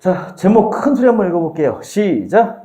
자, 제목 큰 소리 한번 읽어볼게요. 시작.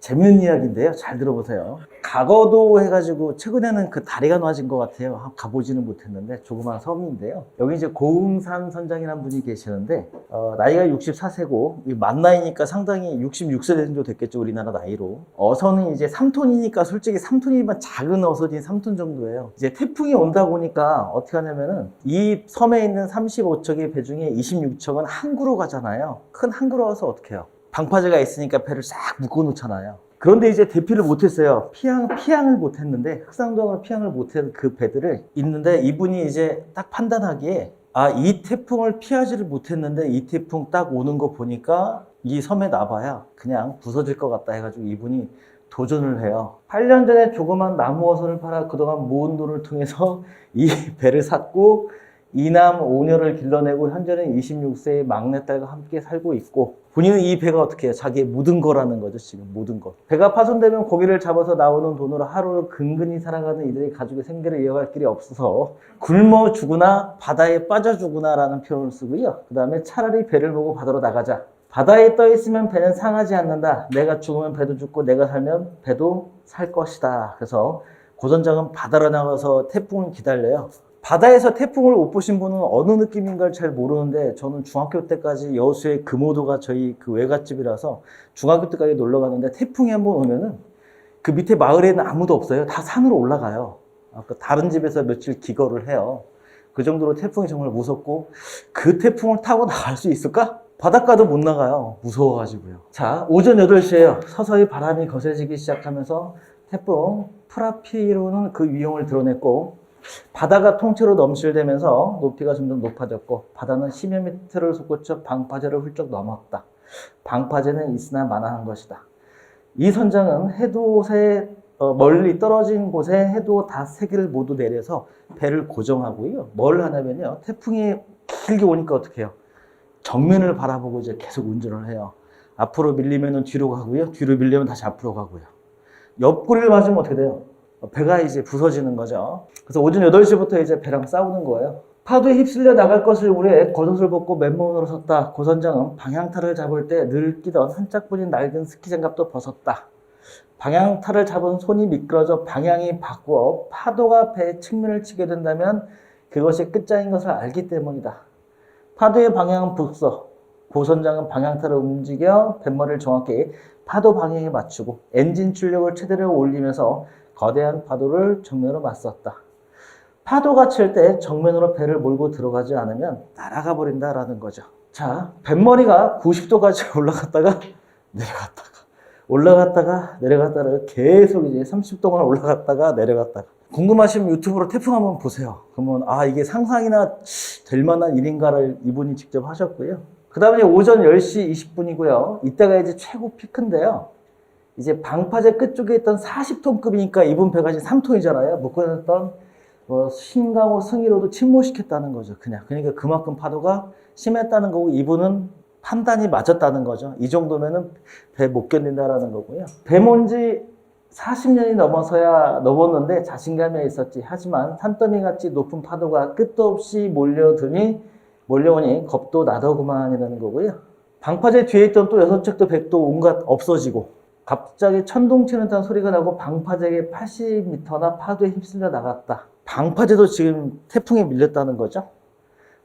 재밌는 이야기인데요. 잘 들어보세요. 가거도 해가지고 최근에는 그 다리가 놓아진 것 같아요. 한번 가보지는 못했는데 조그만 섬인데요. 여기 이제 고흥산 선장이라는 분이 계시는데 어, 나이가 64세고 만 나이니까 상당히 66세 정도 됐겠죠. 우리나라 나이로. 어선은 이제 3톤이니까 솔직히 3톤이면 작은 어선이 3톤 정도예요. 이제 태풍이 온다 보니까 어떻게 하냐면은 이 섬에 있는 35척의 배 중에 26척은 항구로 가잖아요. 큰 항구로 와서 어떻게 해요? 방파제가 있으니까 배를 싹 묶어 놓잖아요. 그런데 이제 대피를 못했어요. 피항, 피항을 못했는데, 흑상도항을 피항을 못한 그 배들을 있는데, 이분이 이제 딱 판단하기에, 아, 이 태풍을 피하지를 못했는데, 이 태풍 딱 오는 거 보니까, 이 섬에 나봐야 그냥 부서질 것 같다 해가지고 이분이 도전을 해요. 8년 전에 조그만 나무 어선을 팔아 그동안 모은 돈을 통해서 이 배를 샀고, 이남 5년을 길러내고 현재는 26세의 막내딸과 함께 살고 있고 본인은 이 배가 어떻게 해요? 자기의 모든 거라는 거죠 지금 모든 것. 배가 파손되면 고기를 잡아서 나오는 돈으로 하루를 근근히 살아가는 이들이 가족의 생계를 이어갈 길이 없어서 굶어 죽으나 바다에 빠져 죽으나 라는 표현을 쓰고요. 그 다음에 차라리 배를 보고 바다로 나가자. 바다에 떠 있으면 배는 상하지 않는다. 내가 죽으면 배도 죽고 내가 살면 배도 살 것이다. 그래서 고선장은 바다로 나가서 태풍을 기다려요 바다에서 태풍을 못 보신 분은 어느 느낌인가를 잘 모르는데 저는 중학교 때까지 여수의 금오도가 저희 그 외갓집이라서 중학교 때까지 놀러 갔는데 태풍이 한 번 오면은 그 밑에 마을에는 아무도 없어요. 다 산으로 올라가요. 아까 다른 집에서 며칠 기거를 해요. 그 정도로 태풍이 정말 무섭고 그 태풍을 타고 나갈 수 있을까? 바닷가도 못 나가요. 무서워가지고요. 자, 오전 8시에요. 서서히 바람이 거세지기 시작하면서 태풍 프라피로는 그 위용을 드러냈고 바다가 통째로 넘실대면서 높이가 점점 높아졌고 바다는 10여 미터를 솟구쳐 방파제를 훌쩍 넘었다. 방파제는 있으나 마나한 것이다. 이 선장은 해돋에 어, 멀리 떨어진 곳에 해돋 다세 개를 모두 내려서 배를 고정하고요. 뭘 하냐면요. 태풍이 길게 오니까 어떻게 해요? 정면을 바라보고 이제 계속 운전을 해요. 앞으로 밀리면 뒤로 가고요. 뒤로 밀리면 다시 앞으로 가고요. 옆구리를 맞으면 어떻게 돼요? 배가 이제 부서지는 거죠. 그래서 오전 8시부터 이제 배랑 싸우는 거예요. 파도에 휩쓸려 나갈 것을 우려해 겉옷을 벗고 맨몸으로 섰다. 고선장은 방향타를 잡을 때 늘 끼던 한 짝뿐인 낡은 스키 장갑도 벗었다. 방향타를 잡은 손이 미끄러져 방향이 바꾸어 파도가 배의 측면을 치게 된다면 그것이 끝장인 것을 알기 때문이다. 파도의 방향은 북서. 고선장은 방향타를 움직여 뱃머리를 정확히 파도 방향에 맞추고 엔진 출력을 최대로 올리면서 거대한 파도를 정면으로 맞섰다. 파도가 칠 때 정면으로 배를 몰고 들어가지 않으면 날아가 버린다라는 거죠. 자, 뱃머리가 90도까지 올라갔다가 내려갔다가 올라갔다가 내려갔다가 계속 이제 30도만 올라갔다가 내려갔다가 궁금하시면 유튜브로 태풍 한번 보세요. 그러면 아 이게 상상이나 될 만한 일인가를 이분이 직접 하셨고요. 그 다음에 오전 10시 20분이고요. 이때가 이제 최고 피크인데요. 이제 방파제 끝쪽에 있던 40톤급이니까 이분 배가 지금 3톤이잖아요. 묶어놨던 뭐 신강호 승희로도 침몰시켰다는 거죠. 그냥 그러니까 그만큼 파도가 심했다는 거고 이분은 판단이 맞았다는 거죠. 이 정도면은 배 못 견딘다라는 거고요. 배몬지 40년이 넘어서야 넘었는데 자신감이 있었지. 하지만 산더미 같이 높은 파도가 끝도 없이 몰려드니 몰려오니 겁도 나더구만이라는 거고요. 방파제 뒤에 있던 또 여섯 척도 백도 온갖 없어지고 갑자기 천둥 치는 듯한 소리가 나고 방파제에 80m나 파도에 휩쓸려 나갔다. 방파제도 지금 태풍에 밀렸다는 거죠.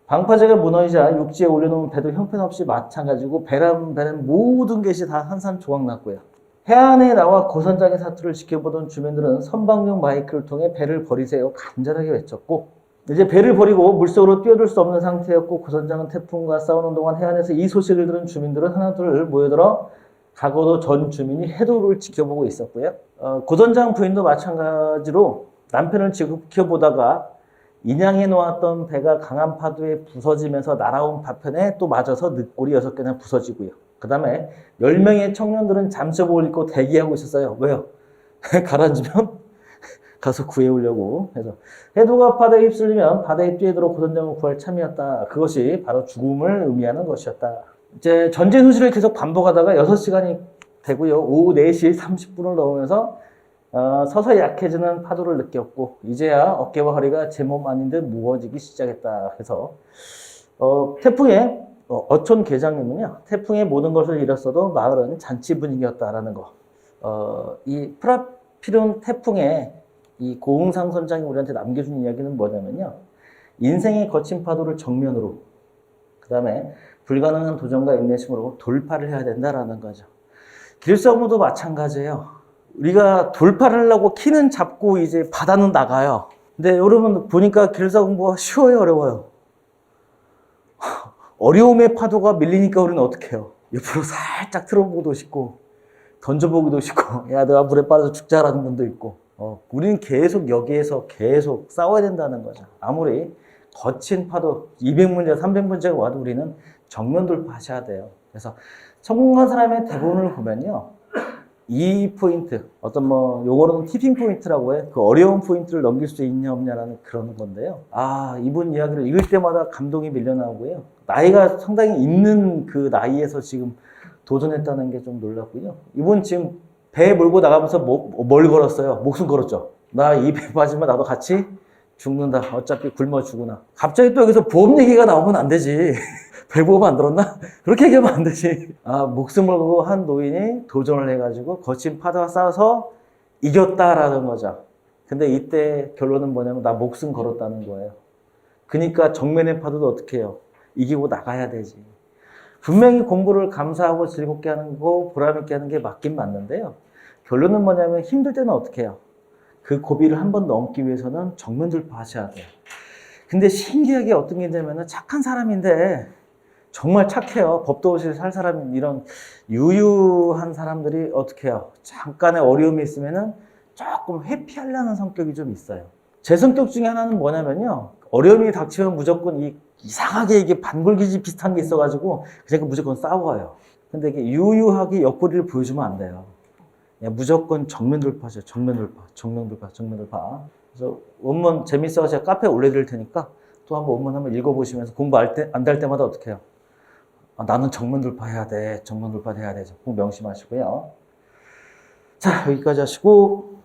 방파제가 무너지자 육지에 올려놓은 배도 형편없이 마찬가지고 배란 배는 모든 것이 다 한산 조각 났고요. 해안에 나와 고선장의 사투를 지켜보던 주민들은 선방용 마이크를 통해 배를 버리세요 간절하게 외쳤고 이제 배를 버리고 물속으로 뛰어들 수 없는 상태였고 고선장은 태풍과 싸우는 동안 해안에서 이 소식을 들은 주민들은 하나둘 모여들어 가고도 전 주민이 해도를 지켜보고 있었고요. 어, 고선장 부인도 마찬가지로 남편을 지켜보다가 인양해 놓았던 배가 강한 파도에 부서지면서 날아온 파편에 또 맞아서 늑골이 여섯 개나 부서지고요. 그 다음에 10명의 청년들은 잠수복을 입고 대기하고 있었어요. 왜요? 가라앉으면 가서 구해오려고 해서 해도가 바다에 휩쓸리면 바다에 뛰어들어 고선장을 구할 참이었다. 그것이 바로 죽음을 의미하는 것이었다. 이제 전진 후시를 계속 반복하다가 6시간이 되고요. 오후 4시 30분을 넘으면서 어, 서서히 약해지는 파도를 느꼈고 이제야 어깨와 허리가 제 몸 아닌 듯 무거워지기 시작했다 해서 어, 태풍의 어, 어촌 계장님은요, 태풍의 모든 것을 잃었어도 마을은 잔치 분위기였다라는 거. 어, 이 프라피론 태풍의 이 고흥상 선장이 우리한테 남겨준 이야기는 뭐냐면요. 인생의 거친 파도를 정면으로, 그 다음에 불가능한 도전과 인내심으로 돌파를 해야 된다라는 거죠. 길싸움도 마찬가지예요. 우리가 돌파를 하려고 키는 잡고 이제 바다는 나가요. 근데 여러분 보니까 길싸움보가 쉬워요, 어려워요? 어려움의 파도가 밀리니까 우리는 어떻게 해요? 옆으로 살짝 틀어보기도 싶고, 던져보기도 싶고, 야, 내가 물에 빠져서 죽자라는 분도 있고, 어, 우리는 계속 여기에서 계속 싸워야 된다는 거죠. 아무리 거친 파도, 200문제, 300문제가 와도 우리는 정면 돌파하셔야 돼요. 그래서 성공한 사람의 대부분을 보면요. 이 포인트, 어떤 뭐, 요거는 티핑 포인트라고 해. 그 어려운 포인트를 넘길 수 있냐, 없냐라는 그런 건데요. 아, 이분 이야기를 읽을 때마다 감동이 밀려나오고요. 나이가 상당히 있는 그 나이에서 지금 도전했다는 게 좀 놀랍고요. 이분 지금 배 몰고 나가면서 뭐, 뭘 걸었어요? 목숨 걸었죠. 나 이 배 빠지면 나도 같이 죽는다. 어차피 굶어 죽으나. 갑자기 또 여기서 보험 얘기가 나오면 안 되지. 배보험 안 들었나? 그렇게 얘기하면 안 되지. 아, 목숨을 걸고 한 노인이 도전을 해가지고 거친 파도가 쌓아서 이겼다라는 거죠. 근데 이때 결론은 뭐냐면 나 목숨 걸었다는 거예요. 그러니까 정면의 파도도 어떻게 해요? 이기고 나가야 되지. 분명히 공부를 감사하고 즐겁게 하는 거, 보람있게 하는 게 맞긴 맞는데요. 결론은 뭐냐면 힘들 때는 어떻게 해요? 그 고비를 한 번 넘기 위해서는 정면 돌파하셔야 돼요. 근데 신기하게 어떤 게 있냐면 착한 사람인데 정말 착해요. 법도 없이 살 사람 이런 유유한 사람들이 어떻게 해요? 잠깐의 어려움이 있으면은 조금 회피하려는 성격이 좀 있어요. 제 성격 중에 하나는 뭐냐면요. 어려움이 닥치면 무조건 이 이상하게 이게 반골기질 비슷한 게 있어가지고 그냥 무조건 싸워요. 근데 이게 유유하게 옆구리를 보여주면 안 돼요. 그냥 무조건 정면 돌파죠. 정면 돌파, 정면 돌파, 정면 돌파. 그래서 원문 재밌어서 제가 카페에 올려드릴 테니까 또 한번 원문 한번 읽어보시면서 공부 때, 안될 때마다 어떻게 해요? 아, 나는 정면 돌파해야 돼. 정면 돌파해야 돼. 꼭 명심하시고요. 자, 여기까지 하시고